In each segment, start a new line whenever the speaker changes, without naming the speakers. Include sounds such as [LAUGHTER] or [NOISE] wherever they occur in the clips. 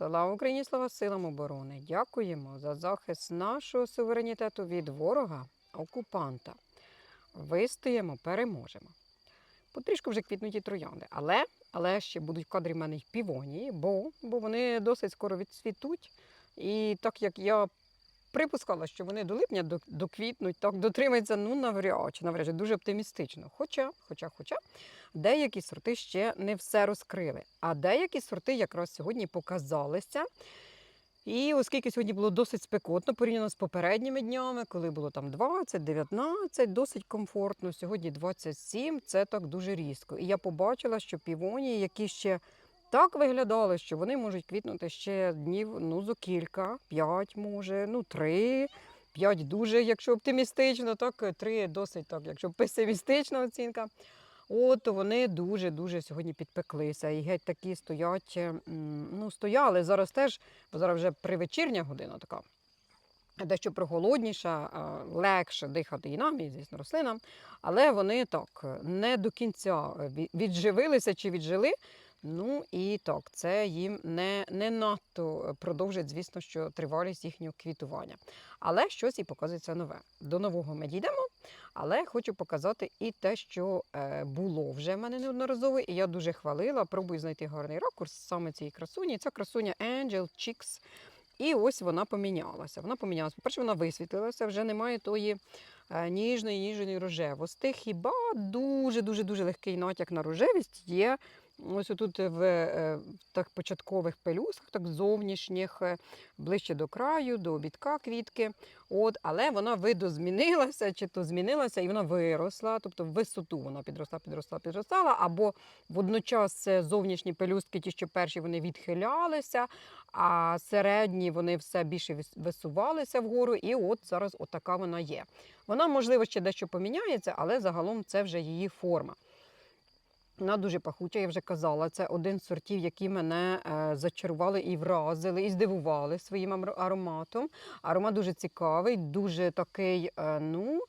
Слава Україні, слава силам оборони! Дякуємо за захист нашого суверенітету від ворога, окупанта. Вистоїмо, переможемо. Потрішку вже квітнуті троянди, але, але ще будуть в кадрі в мене й півонії, бо, бо вони досить скоро відцвітуть. І так як я припускала, що вони до липня до- доквітнуть, так дотримаються, ну навряд чи навряд чи дуже оптимістично. Хоча, хоча, хоча, деякі сорти ще не все розкрили, а деякі сорти якраз сьогодні показалися. І оскільки сьогодні було досить спекотно порівняно з попередніми днями, коли було там 20, 19, досить комфортно. Сьогодні 27, це так дуже різко. І я побачила, що півонії, які ще так виглядали, що вони можуть квітнути ще днів ну, зо кілька, 5 може, ну 3. 5 дуже, якщо оптимістично, так 3 досить так, якщо песимістична оцінка. От вони дуже-дуже сьогодні підпеклися. І геть такі стоять, ну, стояли. Зараз теж, бо зараз вже привечірня година така. Дещо прохолодніша, легше дихати і нам, і, звісно, рослинам. Але вони так не до кінця відживилися чи віджили. Ну і так, це їм не, не надто продовжить, звісно, що тривалість їхнього квітування. Але щось і показується нове. До нового ми дійдемо, але хочу показати і те, що е, було вже в мене неодноразово, і я дуже хвалила. Пробую знайти гарний ракурс саме цієї красуні. Ця красуня Angel Chicks. І ось вона помінялася. Вона помінялася. По-перше, вона висвітлилася, вже немає тої е, ніжної, ніжної рожевості. Хіба дуже-дуже дуже легкий натяк на рожевість є. Ось тут в е, так початкових пелюсах, так зовнішніх, е, ближче до краю, до обідка квітки. От, але вона видозмінилася, чи то змінилася, і вона виросла, тобто в висоту вона підросла, підросла, підростала, або водночас зовнішні пелюстки, ті, що перші вони відхилялися, а середні вони все більше висувалися вгору, і от зараз отака вона є. Вона, можливо, ще дещо поміняється, але загалом це вже її форма. Вона дуже пахуча, я вже казала. Це один з сортів, які мене е, зачарували і вразили, і здивували своїм ароматом. Аромат дуже цікавий, дуже такий, е, ну.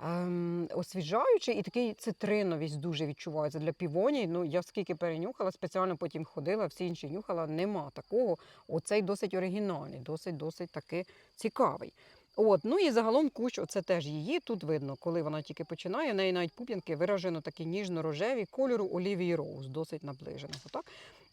Ем, освіжаючий і такий цитриновість дуже відчувається для півоній. Ну, я скільки перенюхала, спеціально потім ходила, всі інші нюхала, нема такого. Оцей досить оригінальний, досить досить таки цікавий. От, ну і загалом кущ, оце теж її. Тут видно, коли вона тільки починає, в неї навіть пуп'янки виражено такі ніжно-рожеві кольору Олівії Роуз, досить наближеного. Так?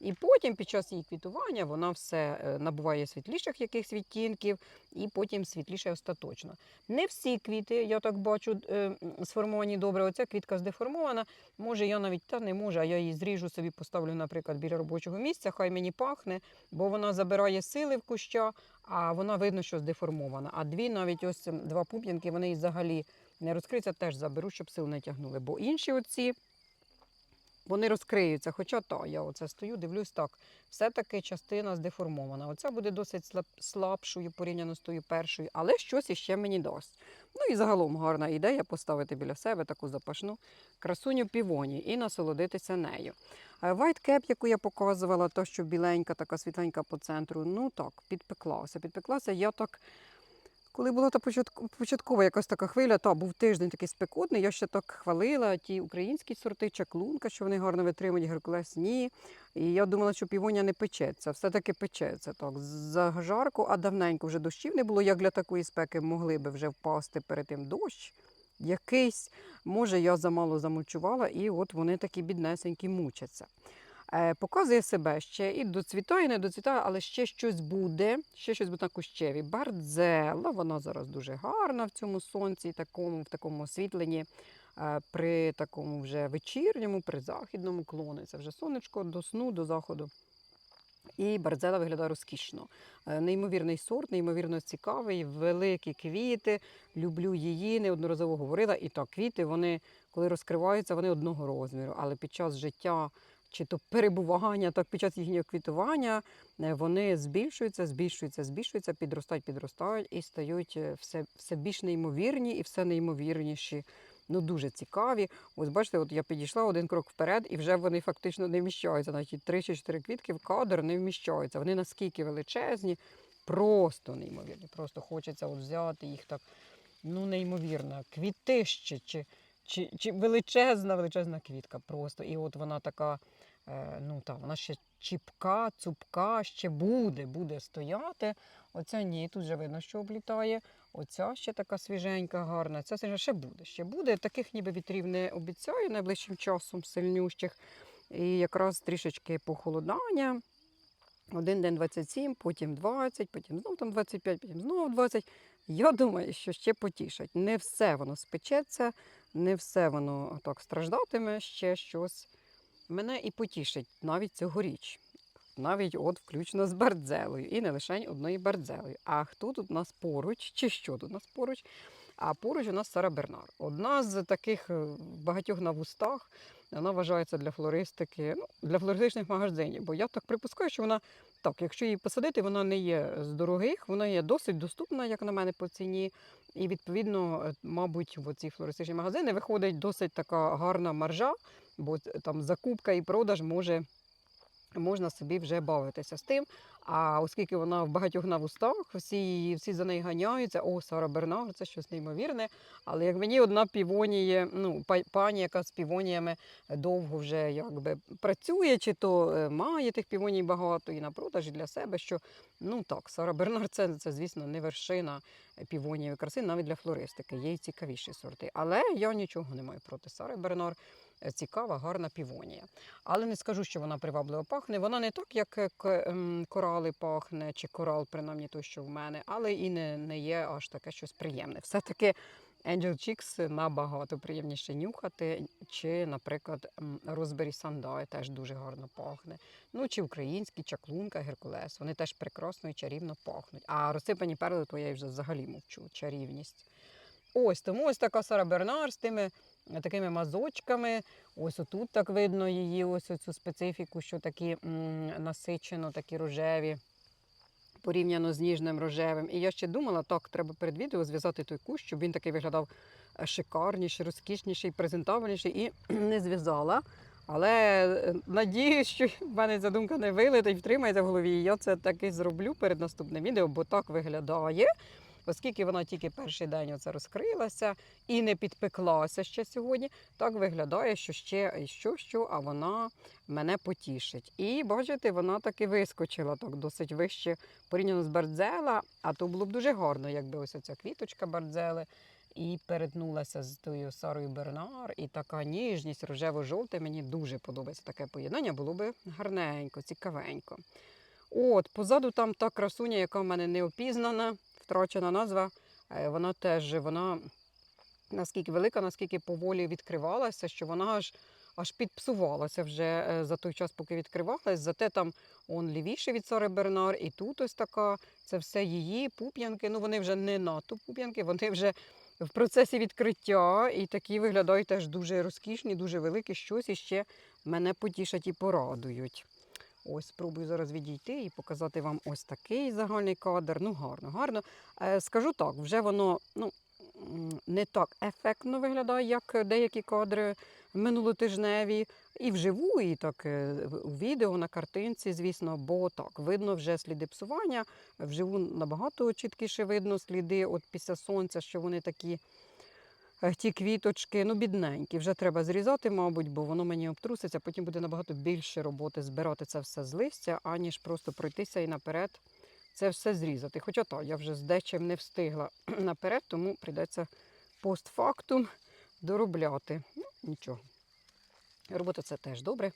І потім під час її квітування вона все е, набуває світліших якихось відтінків, і потім світліше остаточно. Не всі квіти, я так бачу, е, сформовані добре. Оця квітка здеформована. Може, я навіть та не можу, а я її зріжу собі, поставлю, наприклад, біля робочого місця, хай мені пахне, бо вона забирає сили в куща, а вона видно, що здеформована. А дві навіть ось м, два пуп'янки, вони і взагалі не розкриються, теж заберу, щоб сил не тягнули. Бо інші оці. Вони розкриються, хоча та, я оце стою, дивлюсь так. Все-таки частина здеформована. Оця буде досить слаб, слабшою порівняно з тою першою, але щось іще мені дасть. Ну і загалом гарна ідея поставити біля себе таку запашну красуню півоні і насолодитися нею. Cap, яку я показувала, та що біленька, така світленька по центру, ну так, підпеклася. Підпеклася я так. Коли була та початк- початкова якась така хвиля, та був тиждень такий спекотний, я ще так хвалила ті українські сорти, чаклунка, що вони гарно витримують, геркулес ні. І я думала, що півоня не печеться. Все-таки печеться так. За жарко, а давненько вже дощів не було. Як для такої спеки могли би вже впасти перед тим дощ. Якийсь, може, я замало замульчувала, і от вони такі біднесенькі мучаться. Е, показує себе ще і доцвітає, не доцвітає, але ще щось буде, ще щось буде на кущеві. Бардзела, вона зараз дуже гарна в цьому сонці, такому, в такому освітленні, е, при такому вже вечірньому, при західному клониться вже сонечко до сну, до заходу. І бардзела виглядає розкішно. Е, Неймовірний сорт, неймовірно цікавий, великі квіти. Люблю її, неодноразово говорила. І так, квіти, вони, коли розкриваються, вони одного розміру, але під час життя чи то перебування, так під час їхнього квітування е, вони збільшуються, збільшуються, збільшуються, підростають, підростають і стають е, все, все більш неймовірні і все неймовірніші. Ну, дуже цікаві. Ось бачите, от я підійшла один крок вперед, і вже вони фактично не вміщаються. Навіть три чи чотири квітки в кадр не вміщаються. Вони наскільки величезні, просто неймовірні. Просто хочеться от взяти їх так, ну, неймовірно, квітище чи, чи, чи величезна, величезна квітка просто. І от вона така ну та вона ще чіпка, цупка, ще буде, буде стояти. Оця ні, тут вже видно, що облітає. Оця ще така свіженька, гарна. Ця ще- буде. Ще буде. Таких ніби вітрів не обіцяю найближчим часом сильнющих. І якраз трішечки похолодання. Один день 27, потім 20, потім знов там 25, потім знов 20. Я думаю, що ще потішать. Не все воно спечеться, не все воно так страждатиме, ще щось. Мене і потішить навіть цьогоріч. Навіть от включно з бардзелою. І не лише одною бардзелою. А хто тут у нас поруч, чи що тут у нас поруч? А поруч у нас Сара Бернар. Одна з таких е, багатьох на вустах. Вона вважається для флористики, ну, для флористичних магазинів. Бо я так припускаю, що вона так, якщо її посадити, вона не є з дорогих, вона є досить доступна, як на мене, по ціні. І відповідно, е, мабуть, в ці флористичні магазини виходить досить така гарна маржа, бо там закупка і продаж може. Можна собі вже бавитися з тим. А оскільки вона в багатьох на вустах, всі, всі за нею ганяються, о, Сара Бернар, це щось неймовірне. Але як мені одна півоніє, ну, пані, яка з півоніями довго вже якби працює, чи то е, має тих півоній багато і на продаж, і для себе, що ну так, Сара Бернар це, це звісно, не вершина півонієвої краси, навіть для флористики. Є й цікавіші сорти. Але я нічого не маю проти Сари Бернар. Цікава, гарна півонія. Але не скажу, що вона привабливо пахне. Вона не так, як е, ем, корали пахне, чи корал, принаймні той, що в мене, але і не, не є аж таке щось приємне. Все-таки Angel Chicks набагато приємніше нюхати, чи, наприклад, Raspberry Sandai теж дуже гарно пахне. Ну, чи українські чаклунка, Геркулес. Вони теж прекрасно і чарівно пахнуть. А розсипані перли, то я вже взагалі мовчу. Чарівність. Ось тому ось така Сара Бернар з тими е, такими мазочками. Ось отут так видно її, ось цю специфіку, що такі м, насичено, такі рожеві. Порівняно з ніжним рожевим. І я ще думала, так, треба перед відео зв'язати той кущ, щоб він такий виглядав е, шикарніший, розкішніший, презентабельніший, і [CLEARS THROAT] не зв'язала. Але е, надіюсь, що в мене ця думка не вилетить, втримається в голові. І я це таки зроблю перед наступним відео, бо так виглядає. Оскільки вона тільки перший день оце розкрилася і не підпеклася ще сьогодні, так виглядає, що ще що, що, а вона мене потішить. І бачите, вона таки вискочила так досить вище порівняно з бардзела, а то було б дуже гарно, якби ось ця квіточка бардзели і перетнулася з тою Сарою Бернар, і така ніжність, рожево-жовте. Мені дуже подобається таке поєднання, було би гарненько, цікавенько. От, позаду там та красуня, яка в мене не опізнана, втрачена назва. Е, Вона теж вона наскільки велика, наскільки поволі відкривалася, що вона аж аж підпсувалася вже е, за той час, поки відкривалась. Зате там он лівіше від Сари Бернар, і тут ось така. Це все її пуп'янки. Ну вони вже не надто пуп'янки, вони вже в процесі відкриття і такі виглядають теж дуже розкішні, дуже великі. Щось іще мене потішать і порадують. Ось спробую зараз відійти і показати вам ось такий загальний кадр. Ну, гарно, гарно. Е, скажу так, вже воно ну, не так ефектно виглядає, як деякі кадри минулотижневі. І вживу, і так е, у відео, на картинці, звісно, бо так, видно вже сліди псування. Вживу набагато чіткіше видно сліди от після сонця, що вони такі. Е, Ті квіточки, ну, бідненькі, вже треба зрізати, мабуть, бо воно мені обтруситься. Потім буде набагато більше роботи збирати це все з листя, аніж просто пройтися і наперед це все зрізати. Хоча так, я вже з дечим не встигла [CLEARS THROAT] наперед, тому прийдеться постфактум доробляти. Ну, нічого. Робота це теж добре.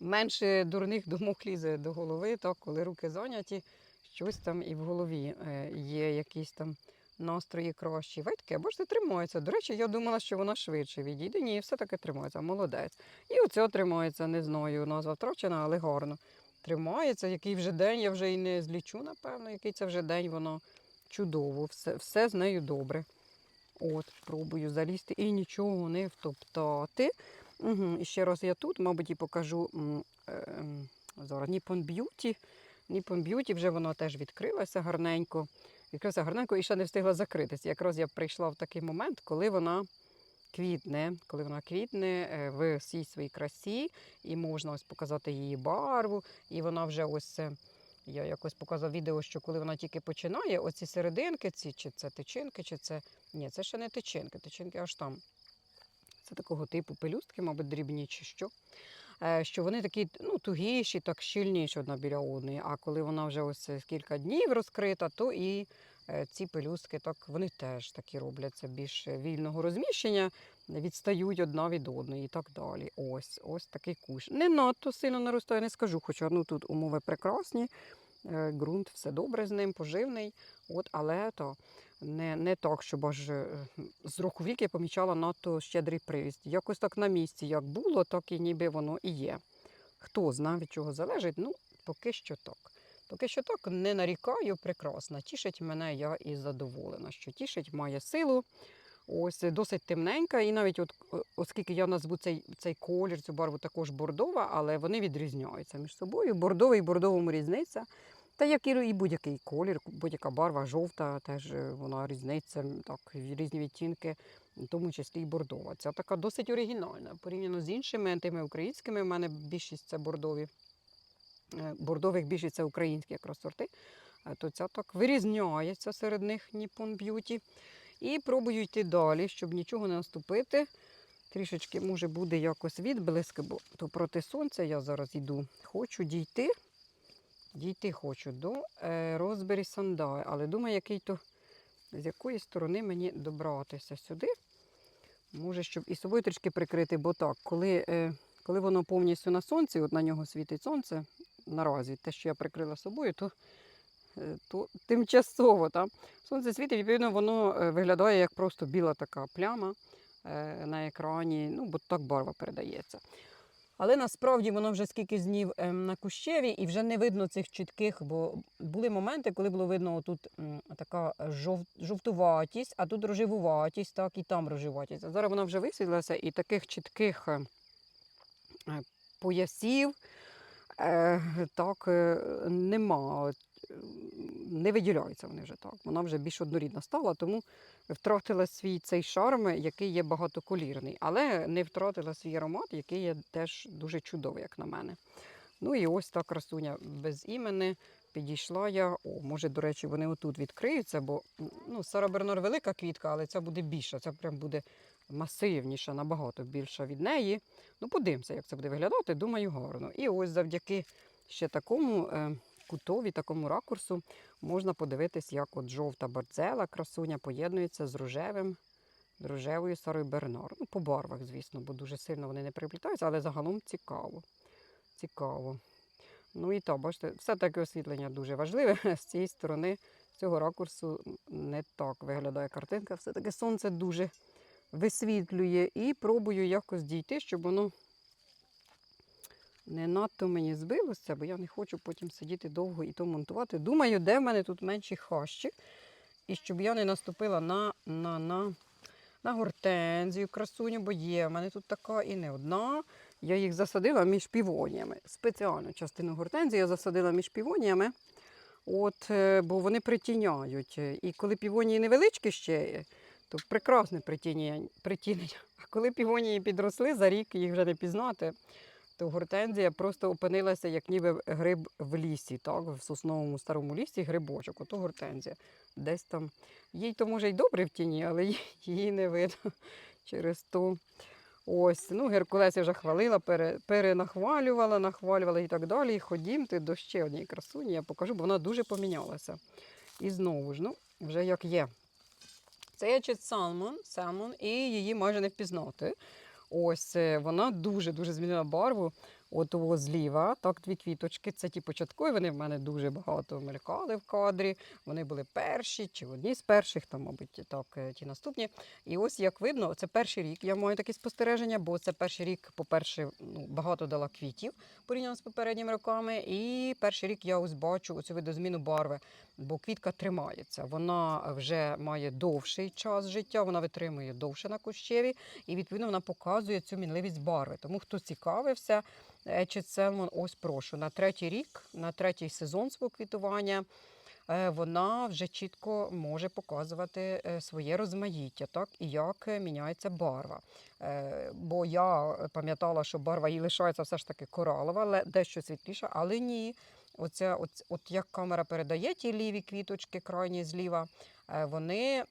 Менше дурних думок лізе до голови, так, коли руки зайняті, щось там і в голові е, є якісь там настрої кращі. Ветки, або ж це тримається. До речі, я думала, що вона швидше відійде. Ні, все-таки тримається, молодець. І оця тримається, не знаю, назва втрачена, але гарно. Тримається, який вже день, я вже і не злічу, напевно, який це вже день, воно чудово, все, все з нею добре. От, пробую залізти і нічого не втоптати. Угу. І ще раз я тут, мабуть, і покажу ем, зараз Nippon Beauty. Nippon Beauty вже вона теж відкрилася гарненько. Відкрилася гарненько і ще не встигла закритися. Якраз я прийшла в такий момент, коли вона квітне, коли вона квітне е, в всій своїй красі, і можна ось показати її барву. І вона вже ось. Я якось показував відео, що коли вона тільки починає, оці серединки, ці, чи це тичинки, чи це. Ні, це ще не тичинки, тичинки аж там. Це такого типу пелюстки, мабуть, дрібні чи що. Е, що вони такі ну, тугіші, так щільніші одна біля одної. А коли вона вже ось кілька днів розкрита, то і е, ці пелюстки так, вони теж такі робляться більш вільного розміщення, відстають одна від одної і так далі. Ось, ось такий кущ. Не надто сильно наростає, не скажу, хоча ну, тут умови прекрасні. Е, Ґрунт все добре з ним, поживний. От, але то не, не так, щоб аж е, з року в рік я помічала надто щедрий привіст. Якось так на місці, як було, так і ніби воно і є. Хто знає, від чого залежить, ну, поки що так. Поки що так не нарікаю, прекрасно. Тішить мене я і задоволена, що тішить, має силу. Ось е, досить темненька, і навіть от, оскільки я назву цей, цей колір, цю барву також бордова, але вони відрізняються між собою. Бордовий і бордовому різниця. Та як і будь-який колір, будь-яка барва жовта, теж е, вона різниця, так, різні відтінки, в тому числі і бордова. Ця така досить оригінальна. Порівняно з іншими тими українськими, в мене більшість це бордові. Е, Бордових більшість це українські якраз сорти, е, то ця так вирізняється серед них Nippon Beauty. І пробую йти далі, щоб нічого не наступити. Трішечки, може, буде якось відблиск, бо то проти сонця я зараз йду. Хочу дійти. Дійти хочу до е, Розбері Сандай, але думаю, який то, з якої сторони мені добратися сюди. Може, щоб і собою трішки прикрити, бо так, коли, е, коли воно повністю на сонці, от на нього світить сонце, наразі те, що я прикрила собою, то, е, то тимчасово. Там. Сонце світить, відповідно, воно виглядає як просто біла така пляма на екрані, ну, бо так барва передається. Але насправді воно вже скільки днів ем, на кущеві і вже не видно цих чітких, бо були моменти, коли було видно тут така жовтуватість, а тут рожевуватість, так, і там рожевуватість. А зараз вона вже висвітлилася і таких чітких е, е, поясів е, так е, нема. Е, Не виділяються вони вже так. Вона вже більш однорідна стала, тому втратила свій цей шарм, який є багатоколірний, але не втратила свій аромат, який є теж дуже чудовий, як на мене. Ну і ось та красуня без імени. Підійшла я. О, може, до речі, вони отут відкриються, бо ну, Сара Бернар велика квітка, але ця буде більша, ця прям буде масивніша, набагато більша від неї. Ну, подивимося, як це буде виглядати. Думаю, гарно. І ось завдяки ще такому е, кутові, такому ракурсу можна подивитись, як от жовта барцела, красуня поєднується з рожевим, рожевою Сарою Бернар. Ну, по барвах, звісно, бо дуже сильно вони не приплітаються, але загалом цікаво. Цікаво. Ну і так, бачите, все-таки освітлення дуже важливе. [LAUGHS] З цієї сторони, з цього ракурсу не так виглядає картинка. Все-таки сонце дуже висвітлює і пробую якось дійти, щоб воно не надто мені збилося, бо я не хочу потім сидіти довго і то монтувати. Думаю, де в мене тут менші хащі. І щоб я не наступила на, на, на, на гортензію, красуню, бо є. в мене тут така і не одна. Я їх засадила між півоніями. Спеціальну частину гортензії я засадила між півоніями, от, е, бо вони притіняють. І коли півонії невеличкі ще, то прекрасне притінення. А коли півонії підросли, за рік їх вже не пізнати, то гортензія просто опинилася, як ніби гриб в лісі, так? в сосновому старому лісі грибочок, ото гортензія. Десь там. Їй то може й добре в тіні, але її не видно [LAUGHS] через то. Ось, ну, Геркулес я вже хвалила, пере, перенахвалювала, нахвалювала і так далі. Ходімте до ще однієї красуні, я покажу, бо вона дуже помінялася. І знову ж, ну, вже як є. Це є чит Салмон, Салмон, і її майже не впізнати. Ось е, вона дуже-дуже змінила барву. От того зліва, так, дві квіточки. Це ті початкові, вони в мене дуже багато мелькали в кадрі. Вони були перші чи одні з перших, там, мабуть, так, е, ті наступні. І ось як видно, це перший рік. Я маю такі спостереження, бо це перший рік, по-перше, ну, багато дала квітів порівняно з попередніми роками. І перший рік я ось бачу оцю видозміну барви, бо квітка тримається. Вона вже має довший час життя, вона витримує довше на кущеві, і відповідно вона показує цю мінливість барви. Тому хто цікавився, Ечет Селмон, ось прошу, на третій рік, на третій сезон свого квітування. е, Вона вже чітко може показувати е, своє розмаїття, так і як е, міняється барва. Е, Бо я пам'ятала, що барва їй лишається все ж таки коралова, але дещо світліша, але ні. Оце, от, от як камера передає ті ліві квіточки, крайні зліва, е, вони,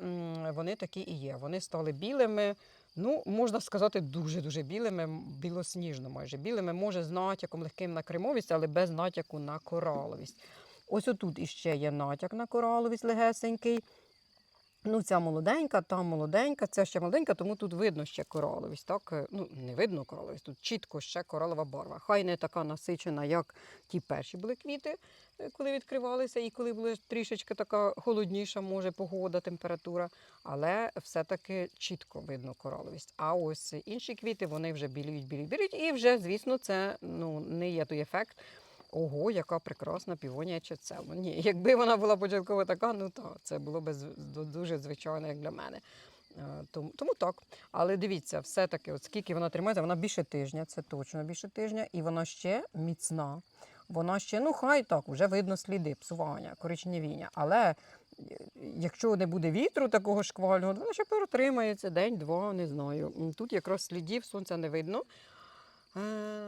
вони такі і є. Вони стали білими, Ну, можна сказати, дуже-дуже білими, білосніжно майже. Білими може з натяком легким на кремовість, але без натяку на кораловість. Ось отут іще є натяк на кораловість легесенький. Ну, ця молоденька, та молоденька, ця ще молоденька, тому тут видно ще кораловість. Так? Е, Ну, не видно кораловість, тут чітко ще коралова барва. Хай не така насичена, як ті перші були квіти, е, коли відкривалися, і коли була трішечки така холодніша, може, погода, температура, але все-таки чітко видно кораловість. А ось інші квіти, вони вже біліють, біліють, біліють, і вже, звісно, це ну, не є той ефект. Ого, яка прекрасна півонія чецело. Ні, якби вона була початково така, ну то це було б дуже звичайно, як для мене. Е, Тому, тому так. Але дивіться, все-таки, от скільки вона тримається, вона більше тижня, це точно більше тижня, і вона ще міцна. Вона ще, ну хай так, вже видно сліди псування, коричневіння. Але е, якщо не буде вітру такого шквального, вона ще протримається день-два, не знаю. Тут якраз слідів сонця не видно. Е,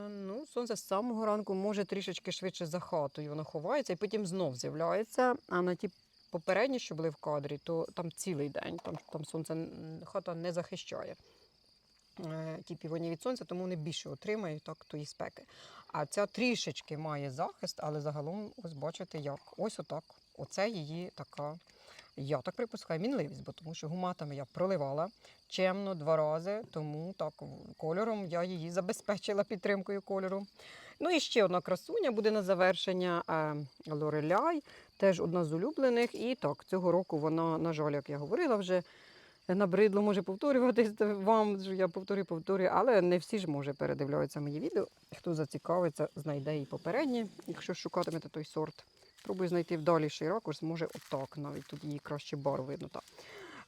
ну, сонце з самого ранку може трішечки швидше за хатою воно ховається і потім знов з'являється. А на ті попередні, що були в кадрі, то там цілий день, там, там сонце хата не захищає. е, Ті півоні від сонця, тому вони більше отримають так, тої спеки. А ця трішечки має захист, але загалом, ось бачите, як. Ось отак. Оце її така, я так припускаю, мінливість, бо тому що гуматами я проливала чемно два рази, тому так кольором я її забезпечила підтримкою кольору. Ну і ще одна красуня буде на завершення е, Лореляй, теж одна з улюблених. І так, цього року вона, на жаль, як я говорила вже. Набридло може повторюватись [LAUGHS] вам, я повторюю, повторюю, але не всі ж може передивляються мої відео. Хто зацікавиться, знайде і попередні, якщо шукатимете той сорт. Пробую знайти вдаліший ракурс, може отак навіть тут її краще бар видно. Так.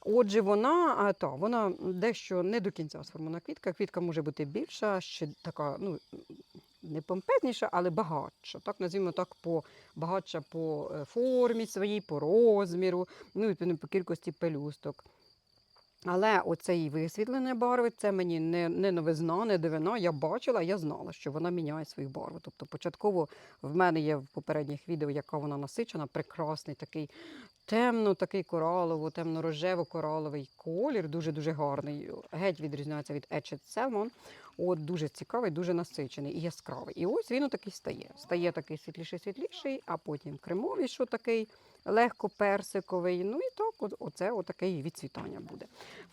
Отже, вона, та, вона дещо не до кінця сформована квітка. Квітка може бути більша, ще така, ну, не помпезніша, але багатша. Так, називаємо так, по, багатша по е, формі своїй, по розміру, ну і по кількості пелюсток. Але оцей висвітлене барви, це мені не, не новизна, не дивина. Я бачила, я знала, що вона міняє свою барву. Тобто початково в мене є в попередніх відео, яка вона насичена, прекрасний такий темно, такий коралово, темно-рожево-кораловий колір, дуже-дуже гарний. Геть відрізняється від Etched Salmon. От дуже цікавий, дуже насичений і яскравий. І ось він отакий стає. Стає такий світліший-світліший, а потім кремовий, що такий легко персиковий. Ну і так, оце отаке відцвітання буде.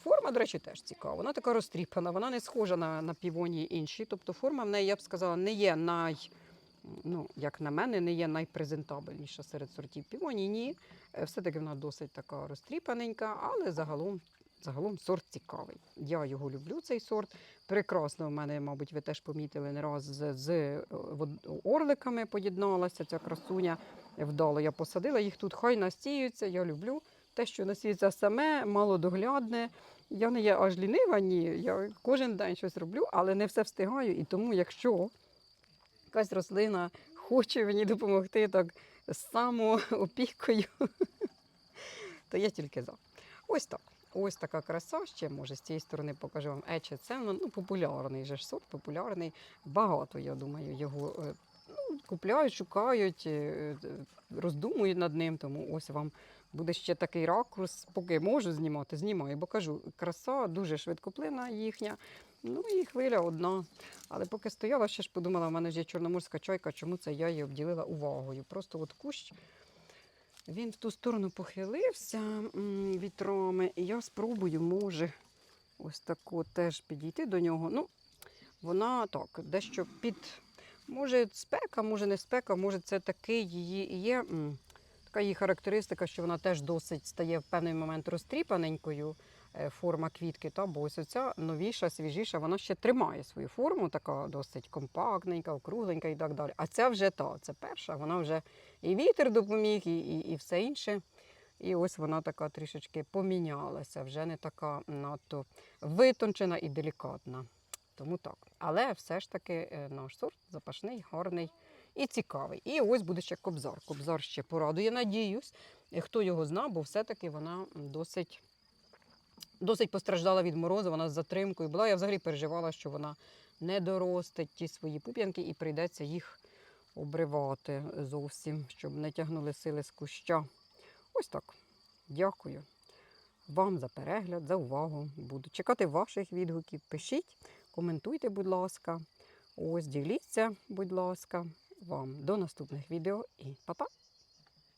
Форма, до речі, теж цікава. Вона така розтріпана, вона не схожа на, на півонії інші. Тобто форма в неї, я б сказала, не є най. Ну, як на мене, не є найпрезентабельніша серед сортів півоній. Ні, Е, все-таки вона досить така розтріпаненька, але загалом, загалом сорт цікавий. Я його люблю, цей сорт. Прекрасно в мене, мабуть, ви теж помітили не раз з, з е, орликами поєдналася ця красуня. Вдало я посадила їх тут, хай настіються, я люблю. Те, що насіється саме, малодоглядне. Я не є аж лінива, ні. Я кожен день щось роблю, але не все встигаю. І тому, якщо якась рослина хоче мені допомогти так самоопікою, [LAUGHS] то я тільки за. Ось так. Ось така краса. Ще може з цієї сторони покажу вам Ече. Це ну, популярний же ж сорт, популярний. Багато, я думаю, його е, купляють, шукають, е, е, роздумують над ним. Тому ось вам буде ще такий ракурс, поки можу знімати, знімаю, бо кажу, краса дуже швидкоплинна їхня. Ну і хвиля одна. Але поки стояла, ще ж подумала, в мене ж є чорноморська чайка, чому це я її обділила увагою. Просто от кущ. Він в ту сторону похилився вітрами, і я спробую, може, ось тако теж підійти до нього. Ну, вона так, дещо під. Може, спека, може не спека, може, це такий її є. Така її характеристика, що вона теж досить стає в певний момент розтріпаненькою е, форма квітки. Та, бо ось оця новіша, свіжіша, вона ще тримає свою форму, така досить компактненька, округленька і так далі. А ця вже та, це перша, вона вже і вітер допоміг, і, і, і все інше. І ось вона така трішечки помінялася, вже не така надто витончена і делікатна. Тому так. Але все ж таки е, наш сорт запашний, гарний і цікавий. І ось буде ще кобзар. Кобзар ще порадує, надіюсь. Хто його зна, бо все-таки вона досить, досить постраждала від морозу, вона з затримкою була. Я взагалі переживала, що вона не доростить ті свої пуп'янки і прийдеться їх обривати зовсім, щоб не тягнули сили з куща. Ось так. Дякую. вам за перегляд, за увагу. Буду чекати ваших відгуків. Пишіть, коментуйте, будь ласка. Ось діліться, будь ласка. Вам до наступних відео і па-па!